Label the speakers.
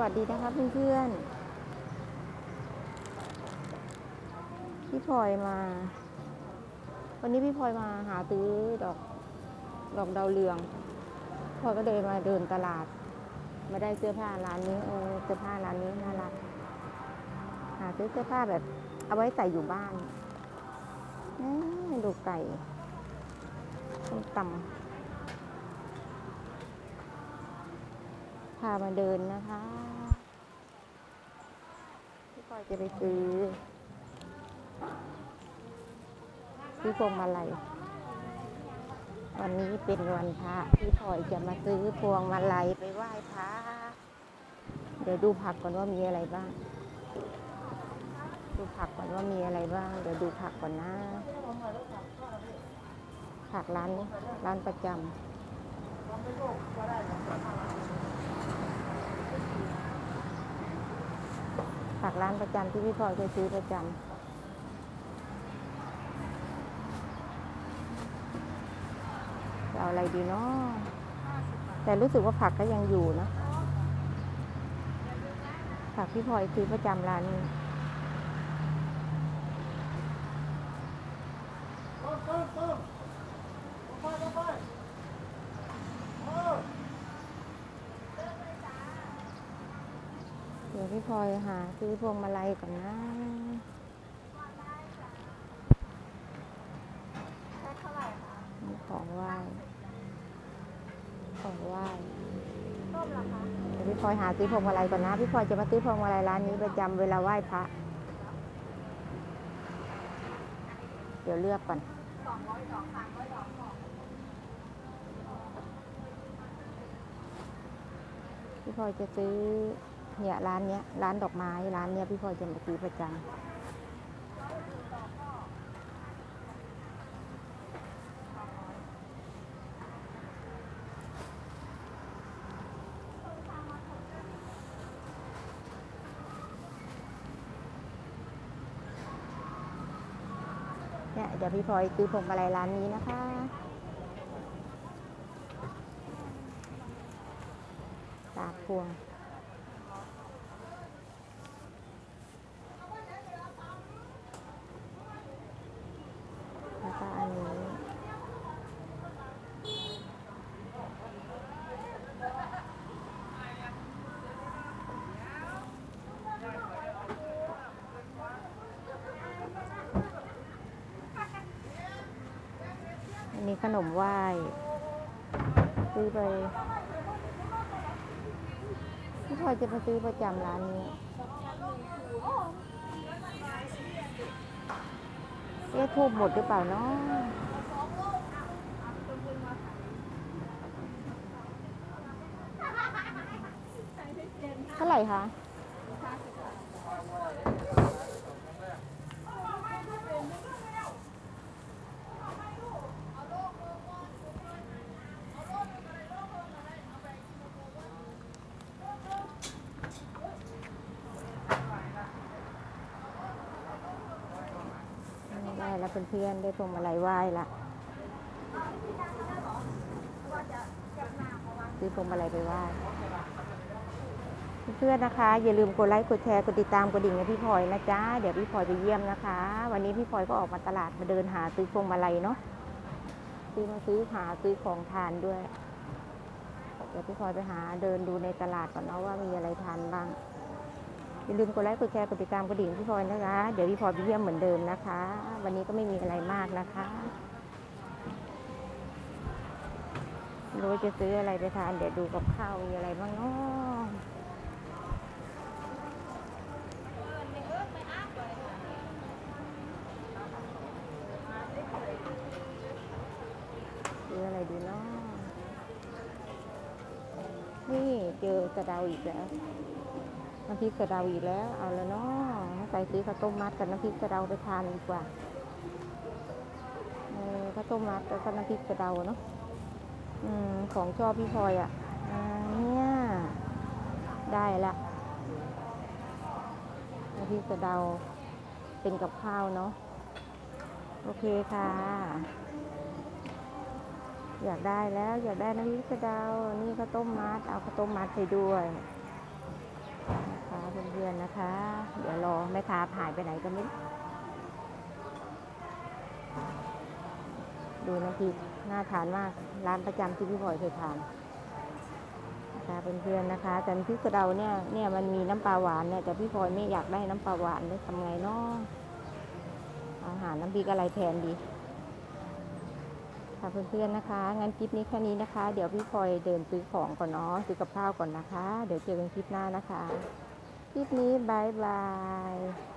Speaker 1: วัสดีนะคะเพื่อนๆ พี่พลอยมา วันนี้พี่พลอยมาหาซื้อดอกดอกดาวเรืองพลอยก็เดินมาเดินตลาด มาได้เสื้อผ้าร้านนี้เออเสื้อผ้าร้านนี้น่ารัก หาซื้อเสื้อผ้าแบบ เอาไว้ใส่อยู่บ้านเอ๊ะดูไก่ส้มตำามาเดินนะคะ พี่พลอยจะไปซื้อซื้อพวงมาลัยวันนี้เป็นวันพระพี่พลอยจะมาซื้อพวงมาลัยไปไหว้พระเดี๋ยวดูผักก่อนว่ามีอะไรบ้าง ดูผักก่อนว่ามีอะไรบ้าง เดี๋ยวดูผักก่อนนะผักร้านร้านประจำผัก ร้านประจำที่พี่พลอยเคยซื้อประจำเอาอะไรดีเนาะแต่รู้สึกว่าผักก็ยังอยู่นะ ผักพี่พลอยซื้อประจำร้านนี้เดี๋ยวพี่พลอยหาซื้อพวงมาลัยก่อนนะของไหว้ของไหว้
Speaker 2: ต้มเหรอคะ
Speaker 1: เดี๋ยวพี่พลอยหาซื้อพวงมาลัยก่อนนะ พี่พลอยจะมาซื้อพวงมาลัยร้านนี้ประจำเวลาไหว้พระ เดี๋ยวเลือกก่อนพี่พลอยจะซื้อ เนี่ยร้านเนี้ยร้านดอกไม้ร้านเนี้ยพี่พลอยจะมาซื้อประจำเนี่ยเดี๋ยวพี่พลอยซื้อพวงมาลัยร้านนี้นะคะ ตากพวง แล้วก็อันนี้ อั นนี้ขนมไหว้ซื้อไปพี่พลอยจะมาซื้อประจำร้านนี้เอ๊ะทูบหมดหรือเปล่าเนาะเท่าไหร่คะ เพื่อนๆได้พวงมาลัยไหว้ละซื้อพวงมาลัยไปไหว้เพื่อนๆนะคะ อย่าลืมกดไลค์กดแชร์กดติดตามกดดิ่งให้พี่พลอยนะจ๊ะเดี๋ยวพี่พลอยไปเยี่ยมนะคะ วันนี้พี่พลอยก็ออกมาตลาดมาเดินหาซื้อพวงมาลัยเนาะซื้อมาซื้อหาซื้อของทานด้วย เดี๋ยวพี่พลอยไปหาเดินดูในตลาดก่อนเนาะว่ามีอะไรทานบ้าง อย่าลืมกดไลค์กดแชร์กดติดตามกระดิ่งพี่พลอยนะคะ เดี๋ยวพี่พลอยไปเยี่ยมเหมือนเดิมนะคะ วันนี้ก็ไม่มีอะไรมากนะคะรู้จะซื้ออะไรไปทาน เดี๋ยวดูกับข้าวมีอะไรบ้างเนาะซื้ออะไรดีเนาะนี่เจอกระเดาอีกแล้ว น้ำพริกกระเดาอีกแล้ว เอาแล้วเนาะใส่ซื้อข้าวต้มมัดกับน้ำพริกกระเดาไปทานดีกว่าข้าวต้มมัดแล้วก็น้ำพริกกระเดาเนาะอืมของชอบพี่พลอยอะอ่าเนี่ยได้ละน้ำพริกกระเดาเป็นกับข้าวเนาะโอเคค่ะ อยากได้แล้วอยากได้น้ำพริกกระเดานี่ข้าวต้มมัด เอาข้าวต้มมัดไปด้วย เพื่อนๆนะคะ เดี๋ยวรอแม่ค้าผ่านไปไหนก็ไม่ดูน้ำพริกน่าทานมาก ร้านประจำที่พี่พลอยเคยทานนะคะเพื่อนๆนะคะ แต่น้ำพริกกระเดาเนี่ยเนี่ยมันมีน้ำปลาหวานเนี่ยแต่พี่พลอยไม่อยากได้น้ำปลาหวานเลยทำไงเนาะอาหารน้ำพริกอะไรแทนดีค่ะเพื่อนๆนะคะงั้นคลิปนี้แค่นี้นะคะ เดี๋ยวพี่พลอยเดินซื้อของก่อนเนาะซื้อกับข้าวก่อนนะคะ เดี๋ยวเจอกันคลิปหน้านะคะ ลิปนี้บายบาย